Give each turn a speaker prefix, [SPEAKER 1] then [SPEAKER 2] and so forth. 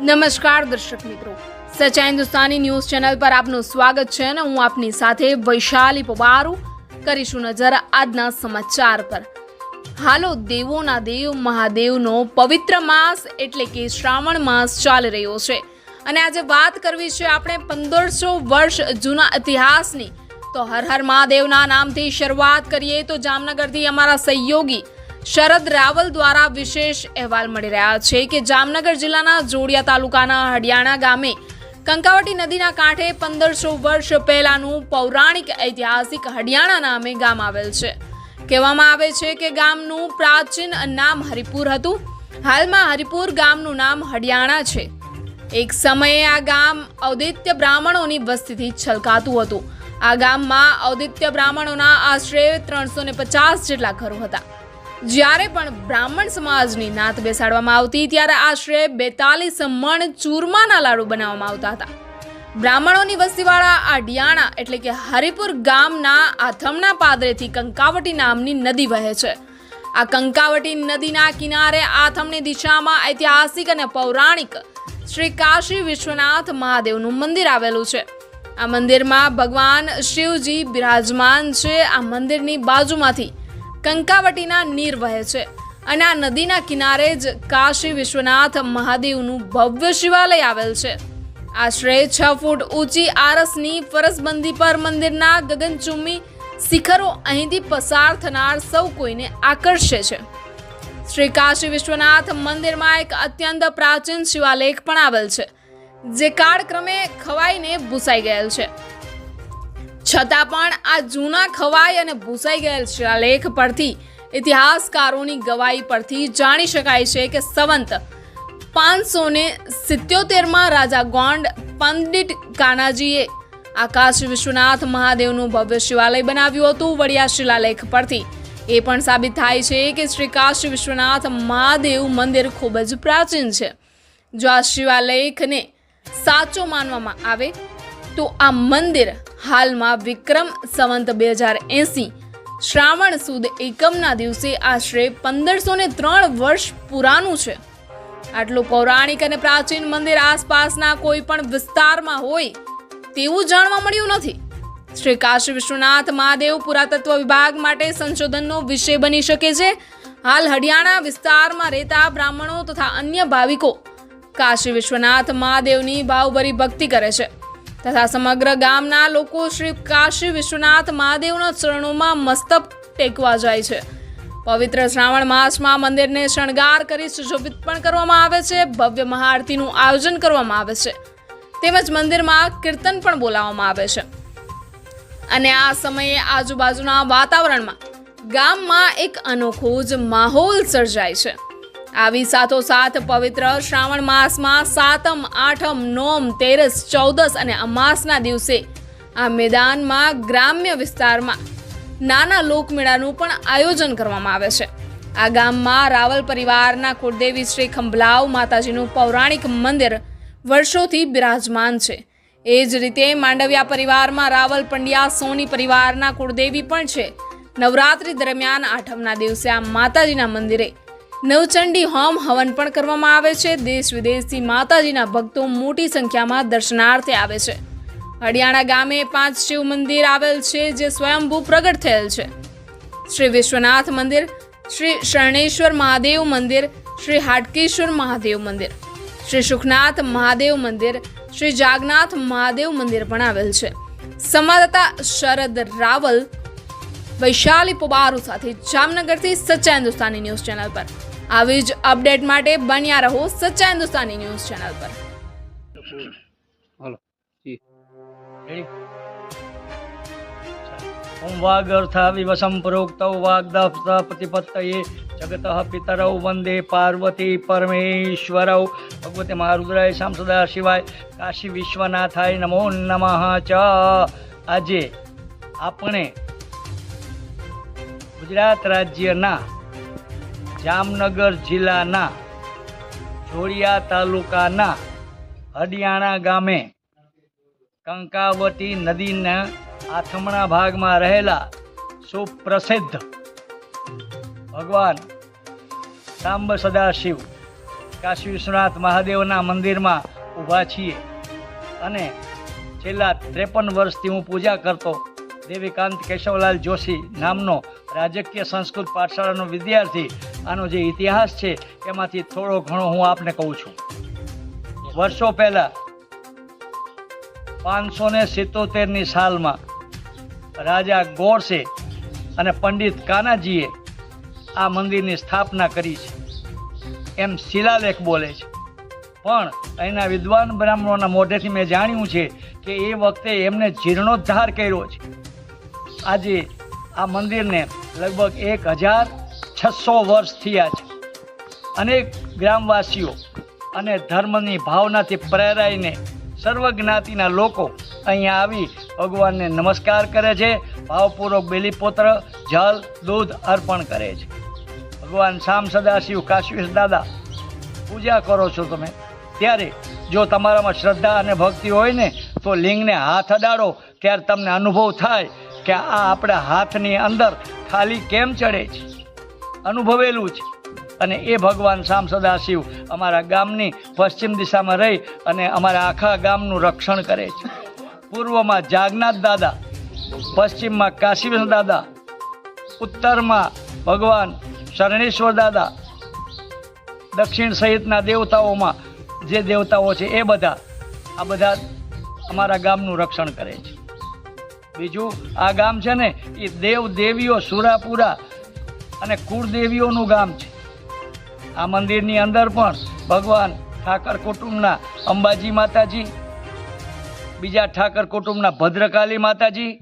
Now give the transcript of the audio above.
[SPEAKER 1] નમસ્કાર દર્શક મિત્રો. સચા હિન્દુસ્તાની ન્યૂઝ ચેનલ પર આપનું સ્વાગત છે અને હું આપની સાથે વૈશાલી પવારુ કરીશું નજર આજના સમાચાર પર. હાલો, દેવોના દેવ, મહાદેવનો પવિત્ર માસ એટલે કે શ્રાવણ માસ ચાલી રહ્યો છે. અને આજે વાત કરવી છે આપણે પંદરસો વર્ષ જૂના ઇતિહાસની. તો હર હર મહાદેવના નામથી શરૂઆત કરીએ તો જામનગરથી અમારા સહયોગી શરદ રાવલ દ્વારા વિશેષ અહેવાલ મળી રહ્યા છે કે જામનગર જિલ્લાના જોડિયા તાલુકાના હડિયાણા ગામે કંકાવટી નદીના કાંઠે પંદરસો વર્ષ પહેલાનું પૌરાણિક ઐતિહાસિક હડિયાણા નામે ગામ આવેલ છે. કહેવામાં આવે છે કે ગામનું પ્રાચીન નામ હરિપુર હતું. હાલમાં હરિપુર ગામનું નામ હડિયાણા છે. એક સમયે આ ગામ ઔદિત્ય બ્રાહ્મણોની વસ્તીથી છલકાતું હતું. આ ગામમાં ઔદિત્ય બ્રાહ્મણોના આશરે ત્રણસો ને પચાસ જેટલા ઘરો હતા. જ્યારે પણ બ્રાહ્મણ સમાજની નાત બેસાડવામાં આવતી ત્યારે આશરે બેતાલીસ મણ ચૂરમાના લાડુ બનાવવામાં આવતા હતા. બ્રાહ્મણોની વસ્તીવાળા આ ડિયાણા એટલે કે હરિપુર ગામના આથમના પાદરેથી કંકાવટી નામની નદી વહે છે. આ કંકાવટી નદીના કિનારે આથમની દિશામાં ઐતિહાસિક અને પૌરાણિક શ્રી કાશી વિશ્વનાથ મહાદેવનું મંદિર આવેલું છે. આ મંદિરમાં ભગવાન શિવજી બિરાજમાન છે. આ મંદિરની બાજુમાંથી કંકાવટીના નીર વહે છે અને આ નદીના કિનારે જ કાશી વિશ્વનાથ મહાદેવનું ભવ્ય શિવાલય આવેલ છે. આશરે છ ફૂટ ઊંચી આરસની ફરસબંધી પર મંદિરના ગગનચુંબી શિખરો અહીંથી પસાર થનાર સૌ કોઈને આકર્ષે છે. શ્રી કાશી વિશ્વનાથ મંદિરમાં એક અત્યંત પ્રાચીન શિવાલેખ પણ આવેલ છે, જે કાળક્રમે ખવાઈને ભૂસાઈ ગયેલ છે. છતાં પણ આ જૂના ખવાઈ અને ભૂસાઈ ગયેલ શિલાલેખ પરથી ઇતિહાસકારોની ગવાહી પરથી જાણી શકાય છે કે સંવંત પાંચસો ને સિત્યોતેરમાં રાજા ગોંડ પંડિત કાનાજીએ આકાશ વિશ્વનાથ મહાદેવનું ભવ્ય શિવાલય બનાવ્યું હતું વડિયા શિલાલેખ પરથી. એ પણ સાબિત થાય છે કે શ્રી કાશી વિશ્વનાથ મહાદેવ મંદિર ખૂબ જ પ્રાચીન છે. જો આ શિવાલેખને સાચો માનવામાં આવે, તો આ મંદિર હાલમાં વિક્રમ સંવંત બે હજાર એંસી શ્રાવણ સુદ એકમના દિવસે આશરે પંદરસો ને ત્રણ વર્ષ પુરાનું છે. આટલું પૌરાણિક અને પ્રાચીન મંદિર આસપાસના કોઈ પણ વિસ્તારમાં હોય તેવું જાણવા મળ્યું નથી. શ્રી કાશી વિશ્વનાથ મહાદેવ પુરાતત્વ વિભાગ માટે સંશોધનનો વિષય બની શકે છે. હાલ હરિયાણા વિસ્તારમાં રહેતા બ્રાહ્મણો તથા અન્ય ભાવિકો કાશી વિશ્વનાથ મહાદેવની ભાવભરી ભક્તિ કરે છે. તથા સમગ્ર ગામના લોકો શ્રી કાશી વિશ્વનાથ મહાદેવના ચરણોમાં મસ્તક ટેકવા જાય છે. પવિત્ર શ્રાવણ માસમાં મંદિરને શણગાર કરી સુશોભિત પણ કરવામાં આવે છે. ભવ્ય મહાઆરતીનું આયોજન કરવામાં આવે છે. તેમજ મંદિરમાં કીર્તન પણ બોલાવવામાં આવે છે. અને આ સમયે આજુબાજુના વાતાવરણમાં ગામમાં એક અનોખો જ માહોલ સર્જાય છે. આવી સાથોસાથ પવિત્ર શ્રાવણ માસમાં સાતમ, આઠમ, નોમ, તેરસ, ચૌદસ અને અમાસના દિવસે આ મેદાનમાં ગ્રામ્ય વિસ્તારમાં નાના લોકમેળાનું પણ આયોજન કરવામાં આવે છે. આ ગામમાં રાવલ પરિવારના કુળદેવી શ્રી ખંભલાવ માતાજીનું પૌરાણિક મંદિર વર્ષોથી બિરાજમાન છે. એ જ રીતે માંડવિયા પરિવારમાં રાવલ પંડ્યા સોની પરિવારના કુળદેવી પણ છે. નવરાત્રી દરમિયાન આઠમના દિવસે આ માતાજીના મંદિરે નવચંડી હોમ હવન પણ કરવામાં આવે છે. દેશ વિદેશથી માતાજીના ભક્તો મોટી સંખ્યામાં દર્શનાર્થે આવે છે. હડિયાણા ગામે પાંચ શિવ મંદિર આવેલ છે જે સ્વયંભૂ પ્રગટ થયેલ છે. શ્રી વિશ્વનાથ મંદિર, શ્રી શરણેશ્વર મહાદેવ મંદિર, શ્રી હાટકેશ્વર મહાદેવ મંદિર, શ્રી સુખનાથ મહાદેવ મંદિર, શ્રી જાગનાથ મહાદેવ મંદિર પણ આવેલ છે. સંવાદદાતા શરદ રાવલ વૈશાલી પોબારુ સાથે જામનગરથી સચ્ચા હિન્દુસ્તાની ન્યૂઝ ચેનલ પર. આવી જ અપડેટ માટે બન્યા રહો સચ્ચા હિન્દુસ્તાની ન્યૂઝ ચેનલ પર.
[SPEAKER 2] હલો. જી. રેડી ઓમ વાગર્થા વિવસમ પ્રોક્તૌ વાગ્દપ્ત પ્રતિપત્તયે જગતઃ પિતરૌ વંદે પાર્વતી પરમેશ્વરૌ. ભગવતે મહારુદ્રાય શામ સદા શિવાય કાશી વિશ્વનાથાય નમો નમઃ ચ. આજે આપણે ગુજરાત રાજ્યના જામનગર જિલ્લાના જોડિયા તાલુકાના હડિયાણા ગામે કંકાવતી નદીના આથમણા ભાગમાં રહેલા સુપ્રસિદ્ધ ભગવાન સાંબ સદાશિવ કાશી વિશ્વનાથ મહાદેવના મંદિરમાં ઊભા છીએ અને છેલ્લા ત્રેપન વર્ષથી હું પૂજા કરતો દેવીકાંત કેશવલાલ જોશી નામનો રાજકીય સંસ્કૃત પાઠશાળાનો વિદ્યાર્થી. આનો જે ઇતિહાસ છે, એમાંથી થોડો ઘણો હું આપને કહું છું. વર્ષો પહેલાં, પાંચસો ને સિત્તોતેરની સાલમાં રાજા ગોરસે અને પંડિત કાનાજીએ આ મંદિરની સ્થાપના કરી છે. એમ શિલાલેખ બોલે છે. પણ અહીંના વિદ્વાન બ્રાહ્મણોના મોઢેથી મેં જાણ્યું છે કે એ વખતે એમને જીર્ણોદ્ધાર કર્યો છે. આજે આ મંદિરને લગભગ એક હજાર છસો વર્ષ થયા છે. અનેક ગ્રામવાસીઓ અને ધર્મની ભાવનાથી પ્રેરાઈને સર્વ જ્ઞાતિના લોકો અહીંયા આવી ભગવાનને નમસ્કાર કરે છે, ભાવપૂર્વક બેલીપોત્ર, જલ, દૂધ અર્પણ કરે છે. ભગવાન શામ સદાશિવ કાશ્વીર દાદા, પૂજા કરો છો તમે. ત્યારે જો તમારામાં શ્રદ્ધા અને ભક્તિ હોય ને, તો લિંગને હાથ અડાડો, ત્યારે તમને અનુભવ થાય કે આ આપણા હાથની અંદર ખાલી કેમ ચડે છે? અનુભવેલું છે. અને એ ભગવાન શામ સદાશિવ અમારા ગામની પશ્ચિમ દિશામાં રહી અને અમારા આખા ગામનું રક્ષણ કરે છે. પૂર્વમાં જાગનાથ દાદા, પશ્ચિમમાં કાશીવિષ્ણુ દાદા, ઉત્તરમાં ભગવાન શરણેશ્વર દાદા, દક્ષિણ સહિતના દેવતાઓમાં જે દેવતાઓ છે એ બધા, આ બધા અમારા ગામનું રક્ષણ કરે છે. બીજું આ ગામ છે ને, એ દેવ દેવીઓ સુરાપુરા અને કુળદેવીઓનું ગામ છે. આ મંદિરની અંદર પણ ભગવાન ઠાકર કુટુંબના અંબાજી માતાજી, બીજા ઠાકર કુટુંબના ભદ્રકાલી માતાજી